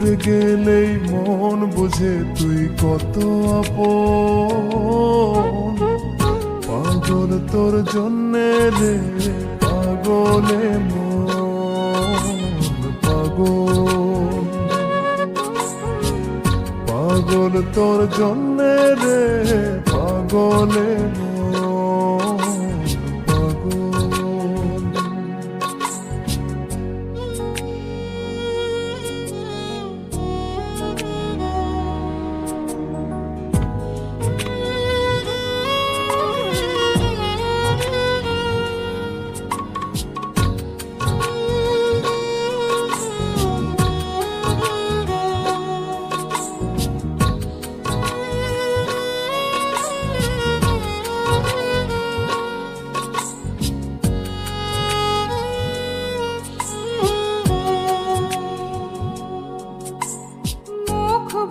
দূরে গেলেই মন বুঝে তুই কত আপন। পাগল তোর জন্যে রে, পাগলে মন, পাগল। পাগল তোর জন্যে রে, পাগলে মন।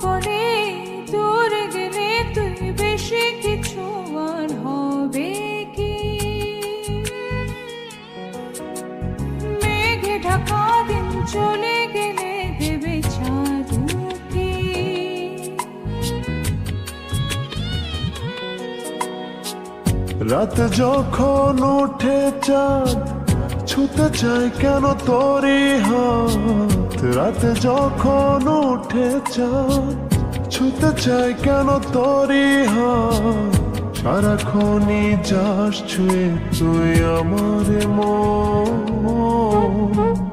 বলে দূরে গেলে তুই বেশি কিছু আর হবে কি? মেঘে ঢাকা দিন চলে গেলে দেবে চাঁদ উঠি রাত যখন উঠে চাঁদ, ছুতে চাই কেন তোরই হাত? রাত যখন উঠে চাঁদ ছুতে চাই কেন তোরই হাত? সারাক্ষণই যাস ছুঁয়ে তুই আমার মন।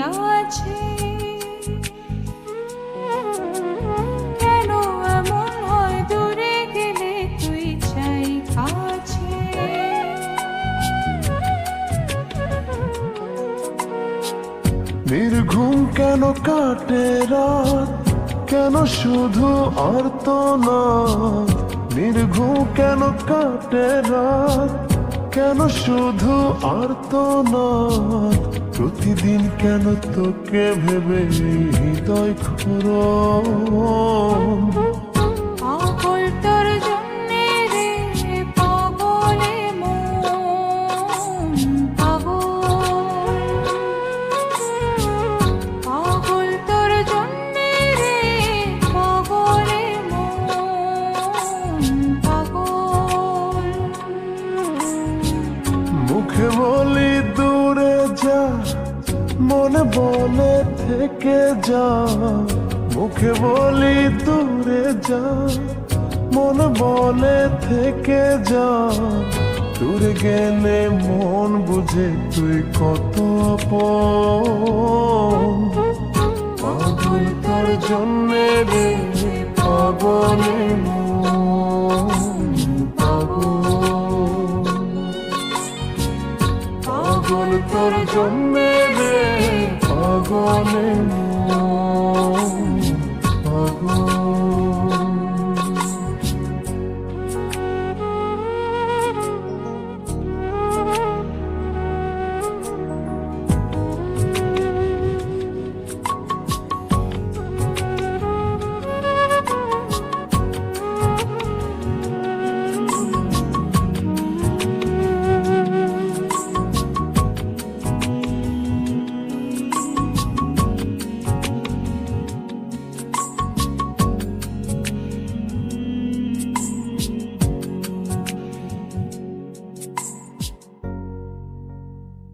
আছে। কেন এমন হয় তুই চাই কাছে? নির্ঘুম কেন কাটে রাত? কেন শুধু না নির্ঘুম কেন কাটে রাত? কেন শুধু না প্রতিদিন কেন তোকে ভেবে হৃদয় খরম পাগল তোর জন্যে রে পাগলে পাগল পাগল। তোর জন্যে রে পাগলে পাগল। মুখে বলি যা, মনে বলে থেকে যা, মুখে বলি দূরে যা, মনে বলে থেকে যা। দূরে গেলে মন বুঝে তুই কত পাগল তোর জন্যে রে পাগলে তোর জন্মে রে মন পাগল